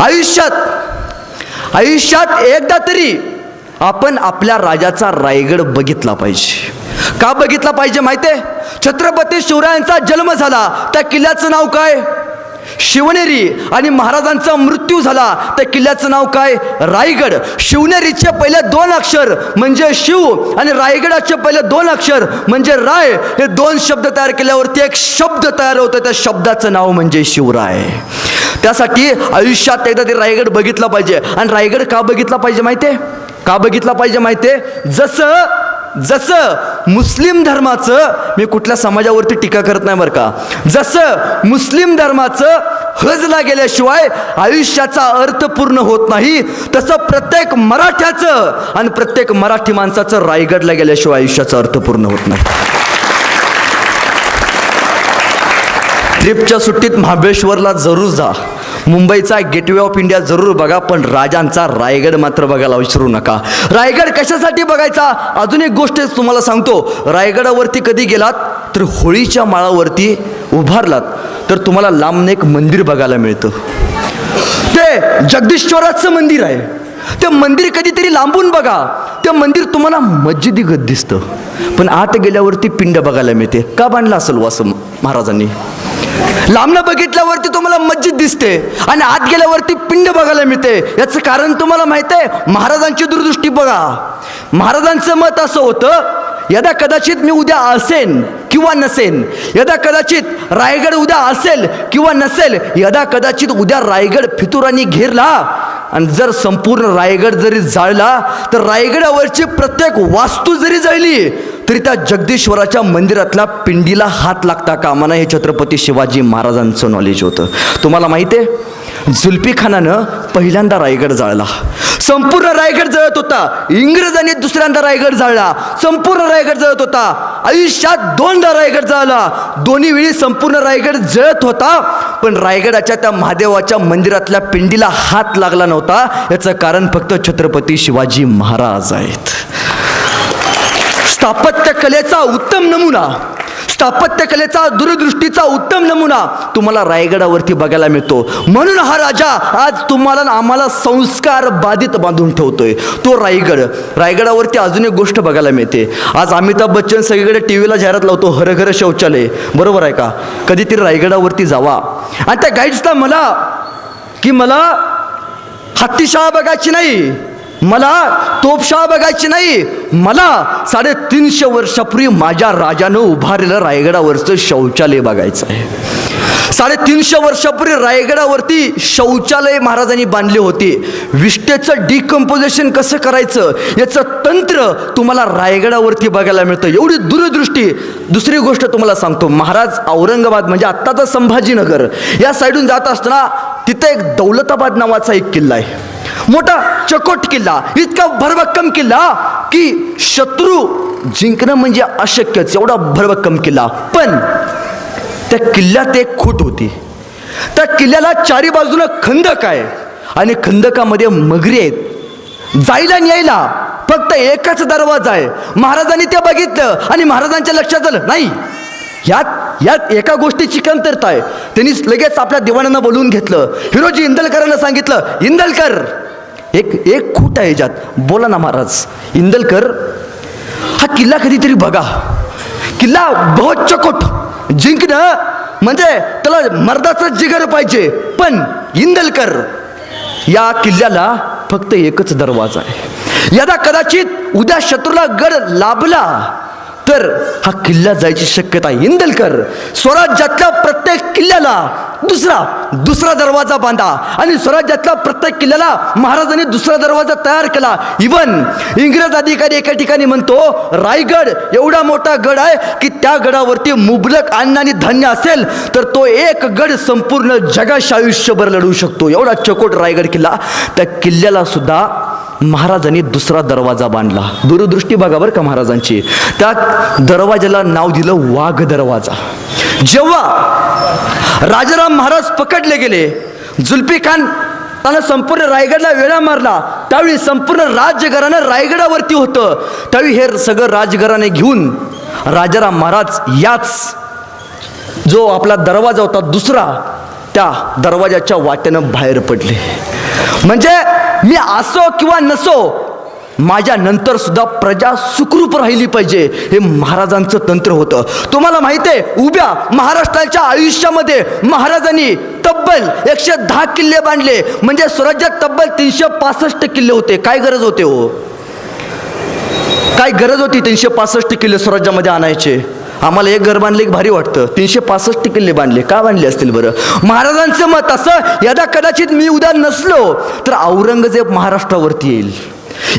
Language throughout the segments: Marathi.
आयुष्यात आयुष्यात एकदा तरी आपण आपल्या राजाचा रायगड बघितला पाहिजे. का बघितला पाहिजे माहिती आहे छत्रपती शिवरायांचा जन्म झाला. त्या किल्ल्याचं नाव काय? शिवनेरी आणि महाराजांचा मृत्यू झाला. त्या किल्ल्याचं नाव काय? रायगड. शिवनेरीचे पहिले दोन अक्षर म्हणजे शिव आणि रायगडाचे पहिले दोन अक्षर म्हणजे राय. हे दोन शब्द तयार केल्यावरती एक शब्द तयार होतं. त्या शब्दाचं नाव म्हणजे शिवराय. त्यासाठी आयुष्यात एकदा ते रायगड बघितला पाहिजे. आणि रायगड का बघितला पाहिजे माहिती आहे का बघितला पाहिजे माहिती आहे जसं जसं मुस्लिम धर्माचं मी कुठल्या समाजावरती टीका करत नाही बरं का. जसं मुस्लिम धर्माचं हजला गेल्याशिवाय आयुष्याचा अर्थ पूर्ण होत नाही तसं प्रत्येक मराठ्याचं आणि प्रत्येक मराठी माणसाचं रायगडला गेल्याशिवाय आयुष्याचा अर्थ पूर्ण होत नाही. ट्रिपच्या सुट्टीत महाबळेश्वरला जरूर जा. मुंबईचा गेटवे ऑफ इंडिया जरूर बघा पण राजांचा रायगड मात्र बघायला विसरू नका. रायगड कशासाठी बघायचा? अजून एक गोष्ट तुम्हाला सांगतो. रायगडावरती कधी गेलात तर होळीच्या माळावरती उभारलात तर तुम्हाला लांबने एक मंदिर बघायला मिळतं. ते जगदीश्वराचं मंदिर आहे. ते मंदिर कधीतरी लांबून बघा. ते मंदिर तुम्हाला मस्जिदीगत दिसतं. पण आत गेल्यावरती पिंड बघायला मिळते. का बांधला असेल वासम महाराजांनी? लांबनं बघितल्यावरती तुम्हाला मस्जिद दिसते आणि आत गेल्यावरती पिंड बघायला मिळते. याचं कारण तुम्हाला माहीत आहे महाराजांची दूरदृष्टी बघा. महाराजांचं मत असं होतं यदा कदाचित मी उद्या असेन किंवा नसेन यदा कदाचित रायगड उद्या असेल किंवा नसेल यदा कदाचित उद्या रायगड फितुरांनी घेरला आणि जर संपूर्ण रायगड जरी जाळला तर रायगडावरची प्रत्येक वास्तू जरी जळली तरी त्या जगदीश्वराच्या मंदिरातल्या पिंडीला हात लागता कामाना हे छत्रपती शिवाजी महाराजांचं नॉलेज होतं. तुम्हाला माहिती आहे? जुल्फी खानानं पहिल्यांदा रायगड जाळला. संपूर्ण रायगड जळत होता. इंग्रजांनी दुसऱ्यांदा रायगड जाळला. संपूर्ण रायगड जळत होता. आयुष्यात दोनदा रायगड जाळला. दोन्ही वेळी संपूर्ण रायगड जळत होता. पण रायगडाच्या त्या महादेवाच्या मंदिरातल्या पिंडीला हात लागला नव्हता. याचं कारण फक्त छत्रपती शिवाजी महाराज आहेत. स्थापत्य कलेचा उत्तम नमुना स्थापत्य कलेचा दूरदृष्टीचा उत्तम नमुना तुम्हाला रायगडावरती बघायला मिळतो. म्हणून हा राजा आज तुम्हाला आम्हाला संस्कार बाधित बांधून ठेवतोय. तो रायगड रायगडावरती अजून एक गोष्ट बघायला मिळते. आज अमिताभ बच्चन सगळीकडे टी व्हीला जाहिरात लावतो हर घर शौचालय. बरोबर आहे का? कधीतरी रायगडावरती जावा. आणि त्या गाईड्सला मला की मला हत्तीशाळा बघायची नाही. मला तोपशाळा बघायची नाही. मला साडेतीनशे वर्षापूर्वी माझ्या राजानं उभारलेलं रायगडावरचं शौचालय बघायचं आहे. साडेतीनशे वर्षापूर्वी रायगडावरती शौचालय महाराजांनी बांधले होते. विष्टेचं डिकम्पोजेशन कसं करायचं? याचं तंत्र तुम्हाला रायगडावरती बघायला मिळतं. एवढी दूरदृष्टी. दुसरी गोष्ट तुम्हाला सांगतो. महाराज औरंगाबाद म्हणजे आत्ताचं संभाजीनगर. या साईडून जात असताना तिथं एक दौलताबाद नावाचा एक किल्ला आहे. मोठा चकोट किल्ला इतका भरभक्कम किल्ला की शत्रू जिंकणं म्हणजे अशक्यच एवढा भरभक्कम किल्ला पण त्या किल्ल्यात एक खूट होती. त्या किल्ल्याला चारी बाजूनं खंदक आहे आणि खंदकामध्ये मगरी आहेत. जायला न्यायला फक्त एकच दरवाजा आहे. महाराजांनी ते बघितलं आणि महाराजांच्या लक्षात आलं नाही यात यात एका गोष्टीची कमतरता आहे. त्यांनी लगेच आपल्या दिवाणांना बोलवून घेतलं. हिरोजी इंदलकरांना सांगितलं इंदलकर एक एक खूट आहे याच्यात बोला ना महाराज. इंदलकर हा किल्ला कधीतरी बघा. किल्ला बहुत चकोट. जिंकणं म्हणजे त्याला मर्दाचं जिगर पाहिजे. पण इंदलकर या किल्ल्याला फक्त एकच दरवाजा आहे. यदा कदाचित उद्या शत्रूला गड लाभला. तर हा किल्ला जायची शक्यता आहे. इंदलकर स्वराज्यातल्या प्रत्येक किल्ल्याला दुसरा दुसरा दरवाजा बांधा आणि स्वराज्यातल्या प्रत्येक किल्ल्याला महाराजांनी दुसरा दरवाजा तयार केला. इवन इंग्रज अधिकारी एका ठिकाणी म्हणतो रायगड एवढा मोठा गड आहे की त्या गडावरती मुबलक अन्न आणि धान्य असेल तर तो एक गड संपूर्ण जगाशी आयुष्यभर लढू शकतो. एवढा चकोट रायगड किल्ला. त्या किल्ल्याला सुद्धा महाराजांनी दुसरा दरवाजा बांधला. दूरदृष्टी बघा बरं का महाराजांची. त्या दरवाजाला नाव दिलं वाघ दरवाजा. जेव्हा राजाराम महाराज पकडले गेले जुल्फी खान त्यानं संपूर्ण रायगडला वेळा मारला. त्यावेळी संपूर्ण राजघराणं रायगडावरती होतं. त्यावेळी हे सगळं राजघराणे घेऊन राजाराम महाराज याच जो आपला दरवाजा होता दुसरा त्या दरवाजाच्या वाट्यानं बाहेर पडले. म्हणजे मी असो किंवा नसो माझ्या नंतर सुद्धा प्रजा सुखरूप राहिली पाहिजे हे महाराजांचं तंत्र होतं. तुम्हाला माहिती आहे उभ्या महाराष्ट्राच्या आयुष्यामध्ये महाराजांनी तब्बल एकशे दहा किल्ले बांधले. म्हणजे स्वराज्यात तब्बल तीनशे पासष्ट किल्ले होते. काय गरज होते हो? काय गरज होती तीनशे पासष्ट किल्ले स्वराज्यामध्ये आणायचे? आम्हाला एक घर बांधले एक भारी वाटतं. तीनशे पासष्ट किल्ले बांधले. का बांधले असतील बरं? महाराजांचं मत असं यदा कदाचित मी उद्या नसलो तर औरंगजेब महाराष्ट्रावरती येईल.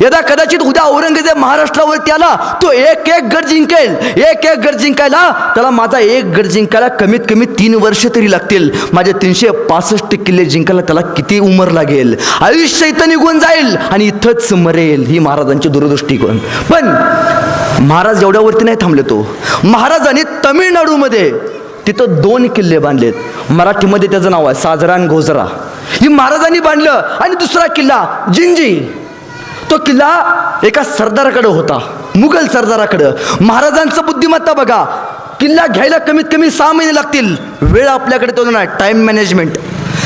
यदा कदाचित उद्या औरंगजेब महाराष्ट्रावरती आला तो एक एक गड जिंकेल. एक एक गड जिंकायला त्याला माझा एक गड जिंकायला कमीत कमी तीन वर्ष तरी लागतील. माझे तीनशे पासष्ट किल्ले जिंकायला त्याला किती उमर लागेल? आयुष्य इथं निघून जाईल आणि इथंच मरेल ही महाराजांची दूरदृष्टिकोन. पण महाराज एवढ्यावरती नाही थांबले तो. महाराजांनी तमिळनाडूमध्ये तिथं दोन किल्ले बांधलेत. मराठीमध्ये त्याचं नाव आहे साजरान गोजरा ही महाराजांनी बांधलं आणि दुसरा किल्ला जिंजी. तो किल्ला एका सरदाराकडं होता मुघल सरदाराकडं. महाराजांचं बुद्धिमत्ता बघा. किल्ला घ्यायला कमीत कमी सहा महिने लागतील. वेळ आपल्याकडे तो नाही टाइम मॅनेजमेंट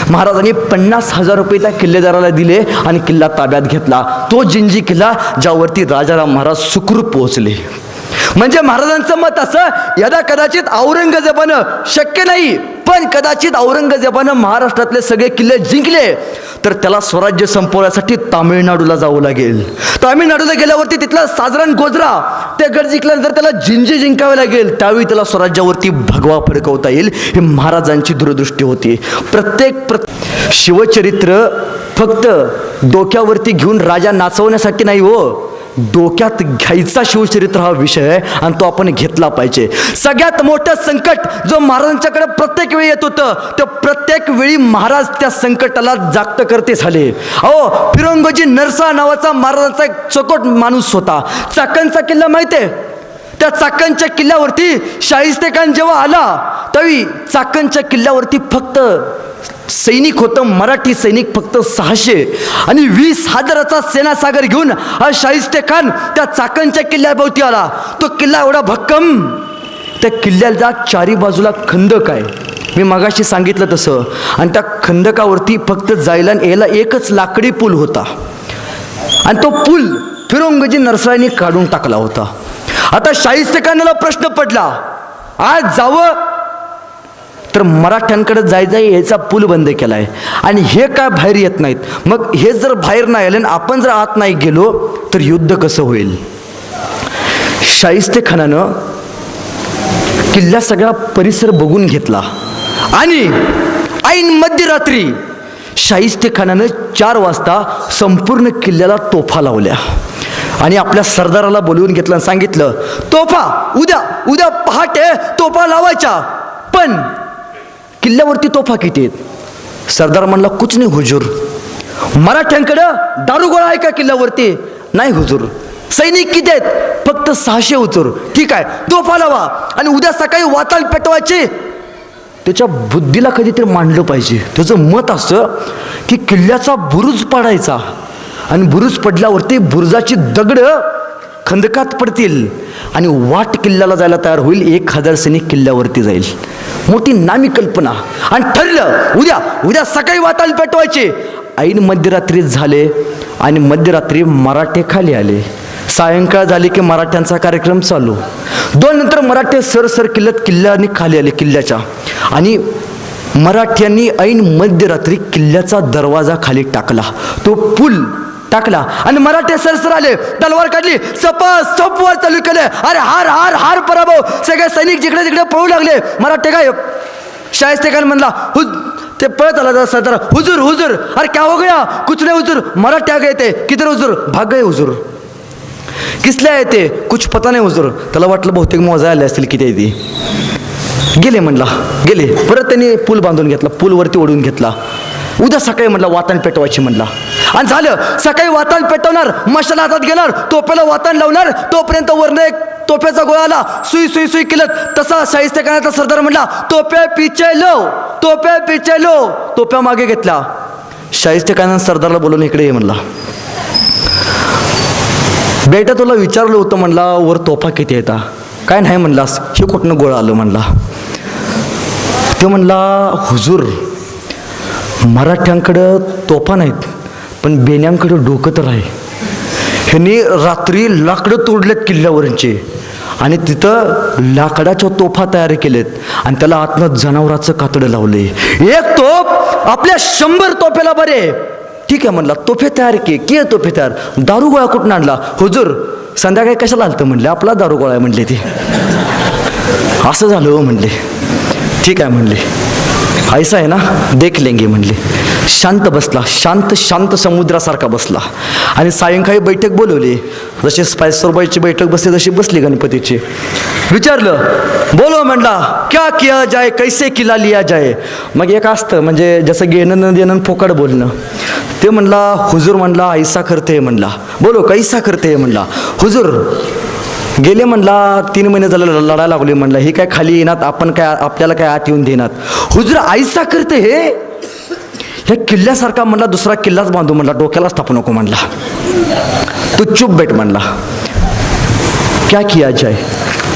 महाराजांनी पन्नास हजार रुपये त्या किल्लेदाराला दिले आणि किल्ला ताब्यात घेतला. तो जिंजी किल्ला ज्यावरती राजाराम महाराज सुखरूप पोहोचले. म्हणजे महाराजांचं मत असं यदा कदाचित औरंगजेबानं शक्य नाही पण कदाचित औरंगजेबानं महाराष्ट्रातले सगळे किल्ले जिंकले. तर त्याला स्वराज्य संपवण्यासाठी तामिळनाडूला जावं लागेल. तामिळनाडूला गेल्यावरती तिथला साधारण गोजरा ते गड जिंकल्यानंतर त्याला जिंजी जिंकावे लागेल. त्यावेळी त्याला स्वराज्यावरती भगवा फडकवता येईल ही महाराजांची दूरदृष्टी होती. प्रत्येक प्र शिवचरित्र फक्त डोक्यावरती घेऊन राजा नाचवण्यासाठी नाही हो. डोक्यात घ्यायचा शिवचरित्र हा विषय आहे आणि तो आपण घेतला पाहिजे. सगळ्यात मोठं संकट जो महाराजांच्याकडे प्रत्येक वेळी येत होतं तर प्रत्येक वेळी महाराज त्या संकटाला जागत करते झाले अहो फिरंगोजी नरसा नावाचा महाराजांचा एक चकोट माणूस होता. चाकणचा किल्ला माहिती आहे त्या चाकणच्या किल्ल्यावरती शाहिस्तेखान जेव्हा आला त्यावेळी चाकणच्या किल्ल्यावरती फक्त सैनिक होतं मराठी सैनिक फक्त सहाशे. आणि वीस हजाराचा सेनासागर घेऊन हा शाहिस्ते खान त्या चाकणच्या किल्ल्याभोवती आला. तो किल्ला एवढा भक्कम त्या किल्ल्याला चारी बाजूला खंदक आहे. मी मगाशी सांगितलं तसं. आणि त्या खंदकावरती फक्त जायला आणि यायला एकच लाकडी पूल होता. आणि तो पूल फिरोंगजी नरसराईने काढून टाकला होता. आता शाहिस्तखानाला प्रश्न पडला. आज जावं? तर मराठ्यांकडे जाय जाय याचा पूल बंद केला आहे आणि हे काय बाहेर येत नाहीत? मग हे जर बाहेर नाही आले आणि आपण जर आत नाही गेलो तर युद्ध कसं होईल? शाहिस्ते खानानं किल्ला सगळा परिसर बघून घेतला. आणि ऐन मध्यरात्री शाहिस्ते खानानं चार वाजता संपूर्ण किल्ल्याला तोफा लावल्या. आणि आपल्या सरदाराला बोलवून घेतलं आणि सांगितलं तोफा उद्या उद्या पहाटे तोफा लावायच्या पण किल्ल्यावरती तोफा किती आहेत? सरदार म्हणला कुछ नाही हुजूर. मराठ्यांकडं दारुगोळा आहे का किल्ल्यावरती? नाही हुजूर. सैनिक किती आहेत? फक्त सहाशे हुजूर. ठीक आहे तोफा लावा आणि उद्या सकाळी वाताल पेटवायचे. त्याच्या बुद्धीला कधीतरी मांडलं पाहिजे. त्याचं मत असं की किल्ल्याचा बुरुज पाडायचा. आणि बुरुज पडल्यावरती बुरुजाची दगडं खंदकात पडतील. आणि वाट किल्ल्याला जायला तयार होईल. एक हजार सैनिक किल्ल्यावरती जाईल. मोठी नामी कल्पना. आणि ठरलं उद्या उद्या सकाळी वाताल पेटवायचे. ऐन मध्यरात्री झाले आणि मध्यरात्री मराठे खाली आले. सायंकाळ झाले की मराठ्यांचा कार्यक्रम चालू. दोन नंतर मराठे सर सर किल्ल्यात किल्ल्याने खाली आले किल्ल्याच्या. आणि मराठ्यांनी ऐन मध्यरात्री किल्ल्याचा दरवाजा खाली टाकला. तो पूल टाकला. आणि मराठे सरसर आले. तलवार काढली. सप सपवर चालू केले. अरे हार हार हार पराभव. सगळे सैनिक जिकडे तिकडे पळू लागले. मराठे काय शायस्ते खान म्हणला हुज ते पळत आला जरा सरदार. हुजूर हुजूर. अरे क्या हो गया? कुछ नाही हुजूर. मराठ्या आ गए थे किधर हुजूर? भाग गए हुजूर किसल्या येते कुछ पता नाही हुजूर. त्याला वाटलं बहुतेक मोजा आले असतील किती ती. गेले म्हणला. गेले. परत त्यांनी पूल बांधून घेतला. पूलवरती ओढून घेतला. उद्या सकाळी म्हटलं वातान पेटवायची म्हणला. आणि झालं सकाळी वातान पेटवणार मशाला हातात घेणार तोप्याला वातान लावणार तोपर्यंत वरनं एक तोप्याचा गोळा आला सुई सुई सुई केलं तसा शाहिस्तखानाचा सरदार म्हणला तोप्या पिचे लो तोप्या पिचे लो तोप्या मागे घेतला. शाहिस्ते सरदारला बोलून इकडे ये म्हणला. बेटा तुला विचारलं होतं म्हणला वर तोफा किती येता काय नाही म्हणलास. हे कुठनं गोळा आलं म्हणला. तो म्हणला हुजूर मराठ्यांकडं तोफा नाहीत पण बेण्यांकडं डोकं तर आहे. ह्यांनी रात्री लाकडं तोडलेत किल्ल्यावरचे आणि तिथं लाकडाच्या तोफा तयार केलेत आणि त्याला आतनं जनावराचं कातडं लावले. एक तोफ आपल्या शंभर तोफेला बरे. ठीक आहे म्हणला तोफे तयार के के तोफे तयार? दारू गोळा कुठून आणला? हुजूर संध्याकाळी कशाला आलतं म्हणले? आपला दारू गोळा आहे म्हणले ते. असं झालं हो म्हणले. ठीक आहे म्हणले. ऐसा आहे ना? देख लेंगे म्हणले. शांत बसला. शांत शांत समुद्रासारखा बसला. आणि सायंकाळी बैठक बोलवली. जशी स्पायसरबाईची बैठक बसली तशी बसली गणपतीची. विचारलं बोलो म्हणला क्या किया जाय कैसे किला लिया जाय मग एक असतं म्हणजे जसं घेणं न देणं फोकड बोलणं. ते म्हणला हुजूर म्हणला ऐसा करते म्हणला. बोलो कैसा करते म्हणला? हुजूर गेले म्हणला तीन महिने झालं ल- लढायला लागले म्हणला हे काय खाली येणार आपण काय आपल्याला काय आत येऊन देणार? हुजूर आईसा करते हे? ह्या किल्ल्यासारखा म्हणला दुसरा किल्लाच बांधू म्हणला डोक्यालाच थापू नको म्हणला. तू चुप बेट म्हणला. क्या किया जाय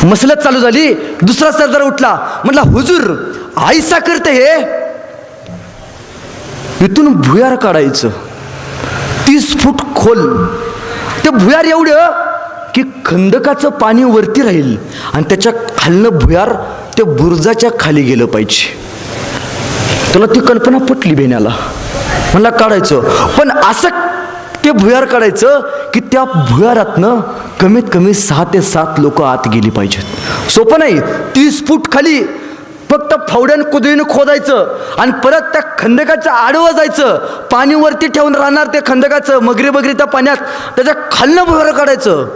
मसलत चालू झाली दुसरा सरदार उठला म्हणला हुजूर आईसा करते हे? इथून भुयार काढायचं. तीस फूट खोल. ते भुयार एवढं की खंदकाचं पाणी वरती राहील आणि त्याच्या खालनं भुयार त्या बुर्जाच्या खाली गेलं पाहिजे. त्याला ती कल्पना पटली बेण्याला. म्हणला काढायचं. पण असं ते भुयार काढायचं की त्या भुयारातनं कमीत कमी सहा ते सात लोक आत गेली पाहिजेत. सोपं नाही. तीस फूट खाली फक्त फावड्यान कुदळीनं खोदायचं आणि परत त्या खंदकाच्या आडवं जायचं. पाणी वरती ठेवून राहणार ते खंदकाचं मगरी बगरी त्या पाण्यात. त्याच्या खालनं भुयार काढायचं.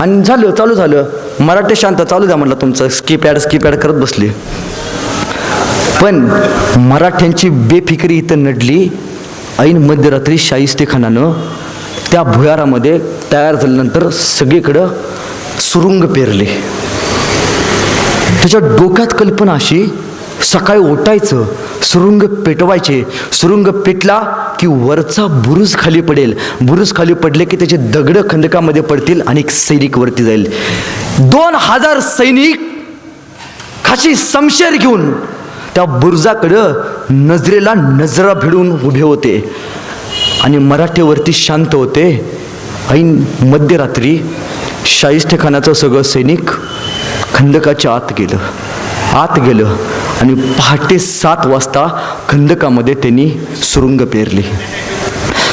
आणि झालं चालू झालं. मराठी शांत चालू द्या म्हटलं तुमचं. स्कीपॅड स्कीपॅड करत बसली. पण मराठ्यांची बेफिकरी इथं नडली. ऐन मध्यरात्री शाहिस्ते खानानं त्या भुयारामध्ये तयार झाल्यानंतर सगळीकडं सुरुंग पेरले. त्याच्या डोक्यात कल्पना अशी सकाळी उठायचं सुरुंग पेटवायचे. सुरुंग पेटला की वरचा बुरुज खाली पडेल. बुरुज खाली पडले की त्याचे दगड खंदकामध्ये पडतील आणि एक सैनिक वरती जाईल. दोन हजार सैनिक खाशी समशेर घेऊन त्या बुरुजाकडं नजरेला नजरा भिडून उभे होते. आणि मराठीवरती शांत होते. ऐन मध्यरात्री शाहिस्ते खानाचं सगळं सैनिक खंदकाच्या आत गेलं. आत गेलं. आणि पहाटे सात वाजता खंदकामध्ये त्यांनी सुरुंग पेरली.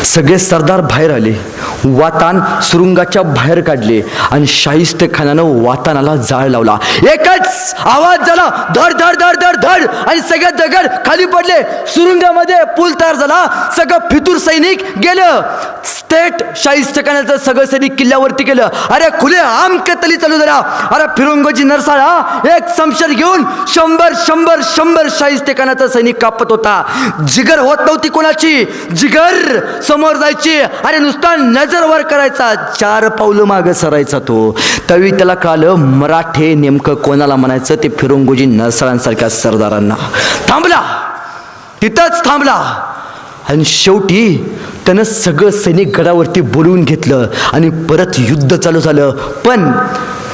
सगळे सरदार बाहेर आले. वातान सुरुंगाच्या बाहेर काढले आणि शाहिस्त खानानं वातानाला जाळ लावला. एकच आवाज झाला. धड धड धड धड धड. आणि सगळे दगड खाली पडले. सुरुंगामध्ये पूल तयार झाला. सगळं फितूर सैनिक गेलं. स्टेट शाहिस्त खानाचं सगळं सैनिक किल्ल्यावरती गेलं. अरे खुले आम कतली चालू झाला. अरे फिरंगोजी नरसाळा एक समशर घेऊन शंभर शंभर शंभर शाहिस्त खानाचा सैनिक कापत होता. जिगर होत नव्हती कोणाची? जिगर समोर जायची. अरे नुसता नजर वर करायचा चार पावलं मागं सरायचा तो. तवी त्याला कळालं मराठे नेमकं कोणाला म्हणायचं ते फिरंगोजी नसरांसारख्या सरदारांना. थांबला! तिथंच थांबला! आणि शेवटी त्यानं सगळं सैनिक गडावरती बोलवून घेतलं आणि परत युद्ध चालू झालं. पण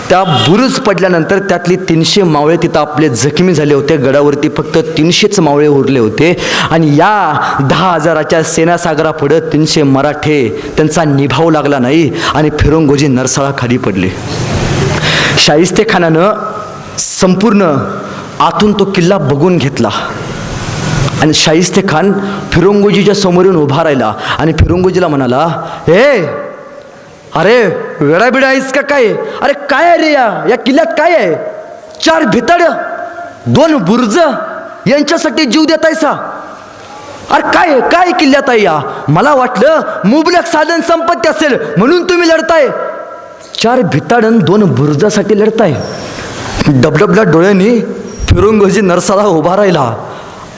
त्या बुरुज पडल्यानंतर त्यातली तीनशे मावळे तिथं आपले जखमी झाले होते. गडावरती फक्त तीनशेच मावळे उरले होते. आणि या दहा हजाराच्या सेनासागरापुढं तीनशे मराठे त्यांचा निभाव लागला नाही आणि फिरंगोजी नरसाळा खाली पडले. शाहिस्ते खानानं संपूर्ण आतून तो किल्ला बघून घेतला. आणि शाहिस्ते खान फिरंगोजीच्या समोरून उभा राहिला आणि फिरंगोजीला म्हणाला हे अरे वेळा बिडा आहेस का काय? अरे काय आहे रे या? या किल्ल्यात काय आहे? चार भितड दोन बुर्ज यांच्यासाठी जीव देतायसा अरे काय काय किल्ल्यात आहे या? मला वाटलं मुबलक साधन संपत्ती असेल म्हणून तुम्ही लढताय. चार भिताडन दोन बुर्जासाठी लढताय. डबडबल्या डोळ्यांनी फिरोंगोजी नरसाला उभा राहिला.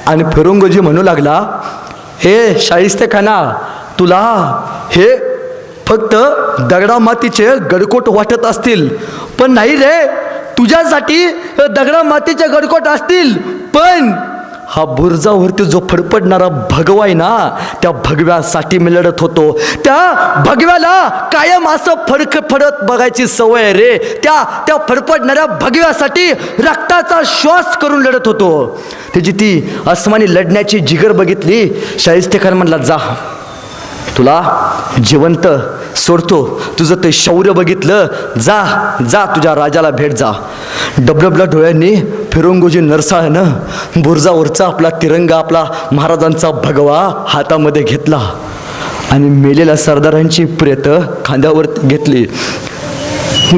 आणि फिरोंगोजी म्हणू लागला हे शाहिस्ते खाना तुला हे फक्त दगडा मातीचे गडकोट वाटत असतील. पण नाही रे तुझ्यासाठी दगडा मातीचे गडकोट असतील. पण हा बुरजावरती जो फडफडणारा भगवा आहे ना त्या भगव्यासाठी मी लढत होतो. त्या भगव्याला कायम असं फडक फडत बघायची सवय आहे रे. त्या त्या फडफडणाऱ्या भगव्यासाठी रक्ताचा श्वास करून लढत होतो. त्याची ती अस्मानी लढण्याची जिगर बघितली शाहिस्ते खान म्हणला जा. तुला जिवंत सोडतो. तुझं ते शौर्य बघितलं जा जा तुझ्या राजाला भेट जा. डबडबल्या डोळ्यांनी फिरंगोजी नरसाळ्यानं बुरजावरचा आपला तिरंगा आपला महाराजांचा भगवा हातामध्ये घेतला. आणि मेलेल्या सरदारांची प्रेत खांद्यावर घेतली.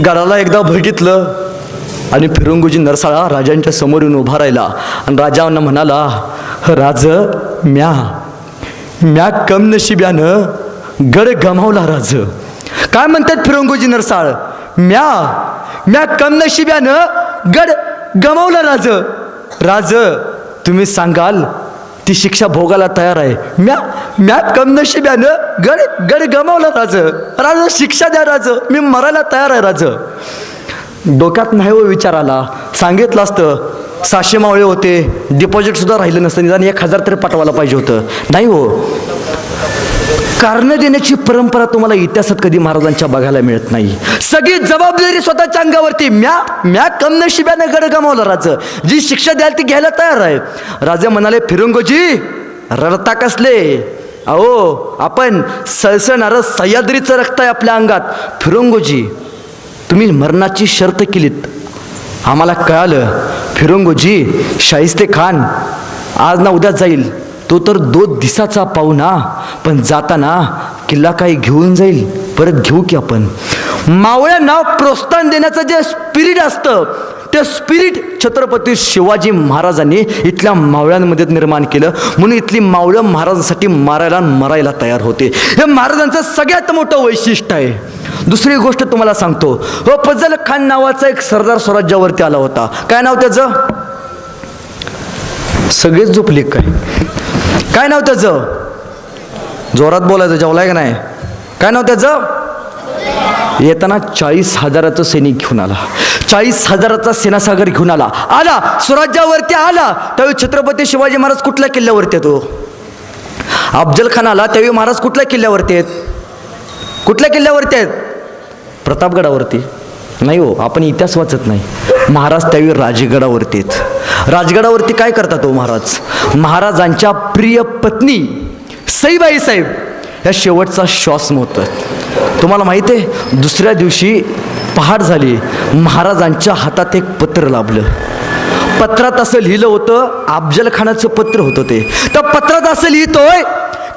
गडाला एकदा बघितलं आणि फिरंगोजी नरसाळा राजांच्या समोर येऊन उभा राहिला. आणि राजांना म्हणाला राज म्या म्या कम नशिब्यानं गड गमावला राज. काय म्हणतात फिरंगोजी नरसाळ? म्या म्या कम नशिब्यानं गड गमावला राज. राज तुम्ही सांगाल ती शिक्षा भोगायला तयार आहे. म्या म्या कम नशिब्यानं गड गड गमावला राज. राज शिक्षा द्या राज. मी मरायला तयार आहे राज. डोक्यात नाही हो विचार आला. सांगितलं असतं सहाशे मावळे होते. डिपॉझिट सुद्धा राहिलं नसतं. निदान एक हजार तरी पाठवायला पाहिजे होतं. नाही हो. कारण देण्याची परंपरा तुम्हाला इतिहासात कधी महाराजांच्या बघायला मिळत नाही. सगळी जबाबदारी स्वतःच्या अंगावरती. म्या म्या कम नशिब्यानं गड गमावलं राजा. जी शिक्षा द्याल ती घ्यायला तयार आहे. राजे म्हणाले फिरंगोजी रडता कसले? अहो आपण सळसणारं सह्याद्रीचं रक्त आहे आपल्या अंगात. फिरंगोजी तुम्ही मरणाची शर्त केलीत. आम्हाला कळालं. फिरंगोजी शाहिस्ते खान आज ना उद्या जाईल. तो तर दोन दिसाचा पाहुणा पण जाताना किल्ला काही घेऊन जाईल. परत घेऊ की आपण? मावळ्यांना प्रोत्साहन देण्याचं जे स्पिरिट असतं ते स्पिरिट छत्रपती शिवाजी महाराजांनी इथल्या मावळ्यांमध्ये निर्माण केलं. म्हणून इथली मावळं महाराजांसाठी मारायला मरायला तयार होते. हे महाराजांचं सगळ्यात मोठं वैशिष्ट्य आहे. दुसरी गोष्ट तुम्हाला सांगतो. हो फजल खान नावाचा एक सरदार स्वराज्यावरती आला होता. काय नाव त्याचं? सगळेच झोपले काय? काय नाव त्याचं? जोरात बोलायचं जेवलाय का नाही? काय नाव त्याचं? येताना चाळीस हजाराचं सैनिक घेऊन आला. चाळीस हजाराचा सेनासागर घेऊन आला. आला. स्वराज्यावरती आला. त्यावेळी छत्रपती शिवाजी महाराज कुठल्या किल्ल्यावरती येतो हो? अफजल खान आला. त्यावेळी महाराज कुठल्या किल्ल्यावरती आहेत? कुठल्या किल्ल्यावरती आहेत? प्रतापगडावरती. नाही हो आपण इतिहास वाचत नाही. महाराज त्यावेळी राजगडावरती आहेत. राजगडावरती काय करतात हो महाराज? महाराजांच्या प्रिय पत्नी सईबाई साहेब या शेवटचा श्वास मोहतात तुम्हाला माहिती आहे दुसऱ्या दिवशी पहाट झाली. महाराजांच्या हातात एक पत्र लाभलं. पत्रात असं लिहिलं होतं अफजल खानाचं पत्र होतं ते त्या पत्रात असं लिहितोय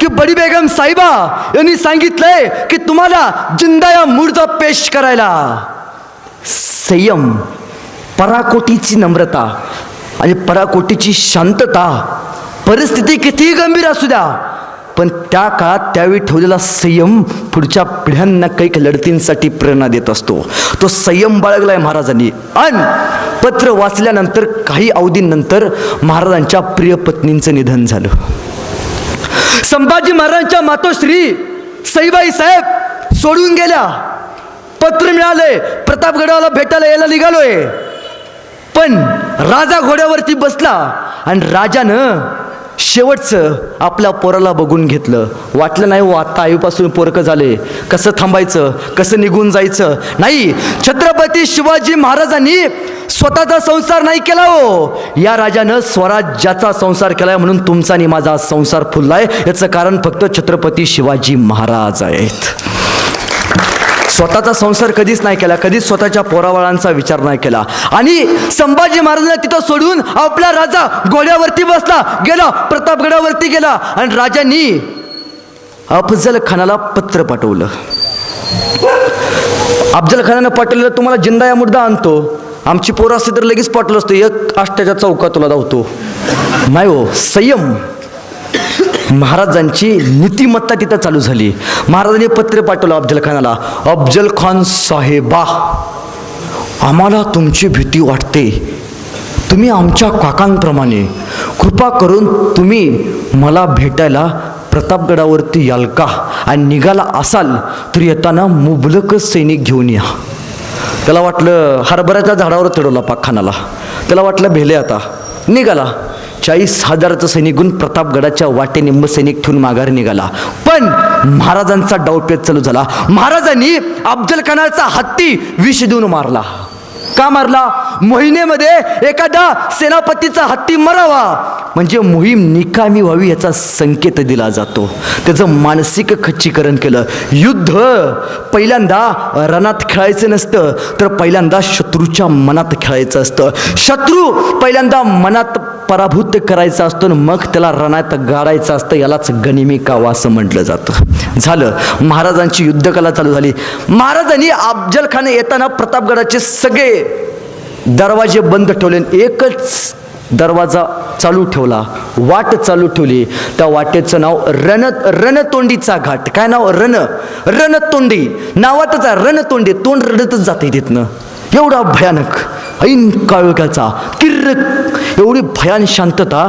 की बडी बेगम साहिबा यांनी सांगितलंय की तुम्हाला जिंदा या मुर्दा पेश करायला. संयम पराकोटीची नम्रता आणि पराकोटीची शांतता परिस्थिती कितीही गंभीर असू द्या पण त्या काळात त्यावेळी ठेवलेला संयम पुढच्या पिढ्यांना काही लढतींसाठी प्रेरणा देत असतो. तो संयम बाळगलाय महाराजांनी. अन पत्र वाचल्यानंतर काही अवधींनंतर महाराजांच्या प्रिय पत्नींचं निधन झालं. संभाजी महाराजांच्या मातोश्री सईबाई साहेब सोडून गेल्या. पत्र मिळालंय प्रतापगडाला भेटायला यायला निघालोय. पण राजा घोड्यावरती बसला. आणि राजानं शेवटचं आपल्या पोराला बघून घेतलं. वाटलं नाही हो आत्ता आईपासून पोरकं झाले. कसं थांबायचं? कसं निघून जायचं? नाही छत्रपती शिवाजी महाराजांनी स्वतःचा संसार नाही केला हो. या राजानं स्वराज्याचा संसार केलाय म्हणून तुमचा आणि माझा संसार फुललाय. याचं कारण फक्त छत्रपती शिवाजी महाराज आहेत. स्वतःचा संसार कधीच नाही केला कधीच स्वतःच्या पोराबाळांचा विचार नाही केला. आणि संभाजी महाराजांना तिथं सोडून आपला राजा घोड्यावरती बसला गेला प्रतापगडावरती गेला आणि राजांनी अफजल खानाला पत्र पाठवलं. अफजल खानानं पाठवलेलं तुम्हाला जिंदा या मुद्दा आणतो. आमची पोरं असते तर लगेच पाठवलं असतं. एक आष्ट्याच्या चौकात तुला धावतो नाही हो संयम. महाराजांची नीतिमत्ता तिथं चालू झाली. महाराजांनी पत्र पाठवलं अफजल खानाला. अफजल खान साहेबा आम्हाला तुमची भीती वाटते. तुम्ही आमच्या काकांप्रमाणे कृपा करून तुम्ही मला भेटायला प्रतापगडावरती याल का? आणि निघाला असाल तर येताना मुबलक सैनिक घेऊन या. त्याला वाटलं हरभऱ्याच्या झाडावर चढवला पाखानाला त्याला वाटलं भेले आता. निघाला. चाळीस हजाराचं सैनिक घेऊन प्रतापगडाच्या वाटे निंब सैनिक ठेवून माघार निघाला. पण महाराजांचा डावपेच चालू झाला. महाराजांनी अफजल खानाचा हत्ती विष देऊन मारला. का मारला? मोहिमेमध्ये एखादा सेनापतीचा हत्ती मरावा. म्हणजे मोहीम निकामी व्हावी याचा संकेत दिला जातो. त्याचं मानसिक खच्चीकरण केलं. युद्ध पहिल्यांदा रणात खेळायचं नसतं तर पहिल्यांदा शत्रूच्या मनात खेळायचं असतं. शत्रू पहिल्यांदा मनात पराभूत करायचा असतो आणि मग त्याला रणात गाडायचं असतं यालाच गनिमी कावा असं म्हटलं जातं. झालं. महाराजांची युद्धकला चालू झाली. महाराजांनी अफजल खान येताना प्रतापगडाचे सगळे दरवाजे बंद ठेवले आणि एकच दरवाजा चालू ठेवला. वाट चालू ठेवली. त्या वाटेचं नाव रण रणतोंडीचा घाट. काय नाव? रण. रणतोंडी. नावातच आहे. रणतोंडी. तोंड रडतच जाते तिथनं एवढा भयानक ऐन काळोख्याचा किर्र एवढी भयान शांतता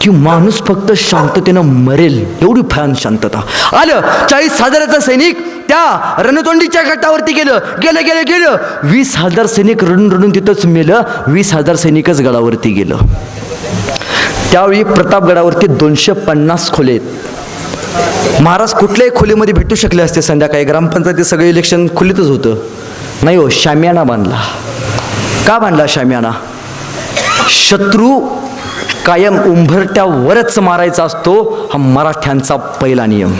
की माणूस फक्त शांततेनं मरेल एवढी भयान शांतता. आलं चाळीस हजाराचा सैनिक त्या रणतोंडीच्या गटावरती गेलं गेलं गेलं गेलं. वीस हजार सैनिक रडून रडून तिथंच मेलं वीस हजार सैनिकच गडावरती गेलं. त्यावेळी प्रतापगडावरती दोनशे पन्नास खोले महाराज कुठल्याही खोलीमध्ये भेटू शकले असते संध्याकाळी. ग्रामपंचायती सगळं इलेक्शन खोलीतच होतं. नाही हो शामियाना बांधला. का बांधला शामियाना शत्रू कायम उंभरट्यावरच मारायचा असतो हा मराठ्यांचा पहिला नियम.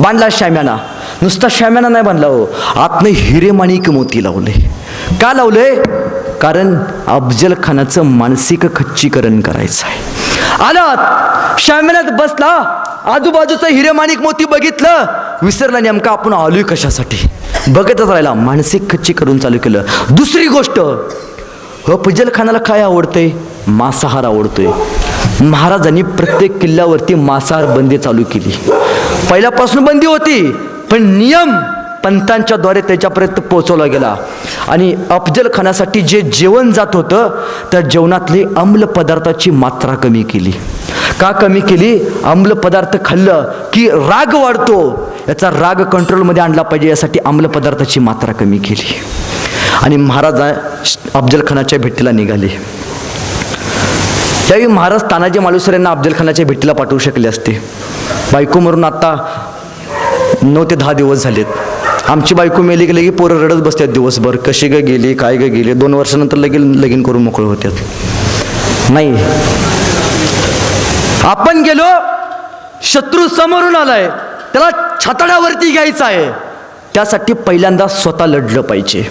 बांधला शाम्याना नुसता शाम्याना नाही बांधला हो आतनं हिरेमाणिक मोती लावले. का लावले? कारण अफजल खानाचं मानसिक खच्चीकरण करायचं आहे. आलात? शाम्यानात बसला? आजूबाजूचं हिरेमाणिक मोती बघितलं? विसरला नेमका आपण आलोय कशासाठी? बघतच राहिला मानसिक खच्ची करून चालू केलं. दुसरी गोष्ट हो, अफजल खानाला काय आवडतंय? मांसाहार आवडतोय. महाराजांनी प्रत्येक किल्ल्यावरती मांसाहार बंदी चालू केली. पहिल्यापासून बंदी होती पण नियम पंतांच्या द्वारे त्याच्यापर्यंत पोहोचवला गेला. आणि अफजल खानासाठी जे जेवण जात होतं त्या जेवणातली अंमल पदार्थाची मात्रा कमी केली. का कमी केली? अंमल पदार्थ खाल्लं की राग वाढतो. याचा राग कंट्रोलमध्ये आणला पाहिजे यासाठी अंमल पदार्थाची मात्रा कमी केली. आणि महाराज अफजल खानाच्या भेटीला निघाले. त्यावेळी महाराज तानाजी मालुसर यांना अफजल खानाच्या भेटीला पाठवू शकले असते. बायको मरून आता नऊ ते दहा दिवस झालेत. आमची बायको मेली गेली की पोरं रडत बसतात दिवसभर. कशी काय गेली काय काय गेली? दोन वर्षानंतर लगेच लगीन करून मोकळं होत्यात नाही. आपण गेलो शत्रू समोरून आलाय. त्याला छातड्यावरती घ्यायचं आहे. त्यासाठी पहिल्यांदा स्वतः लढलं पाहिजे.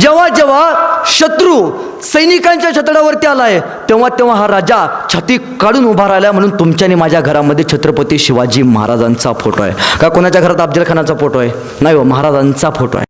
जेव्हा जेव्हा शत्रू सैनिकांच्या छतडावरती आलाय तेव्हा तेव्हा हा राजा छाती काढून उभा राहिला म्हणून तुमच्याने माझ्या घरामध्ये छत्रपती शिवाजी महाराजांचा फोटो आहे. का कोणाच्या घरात अफजल खानाचा फोटो आहे? नाही हो महाराजांचा फोटो आहे.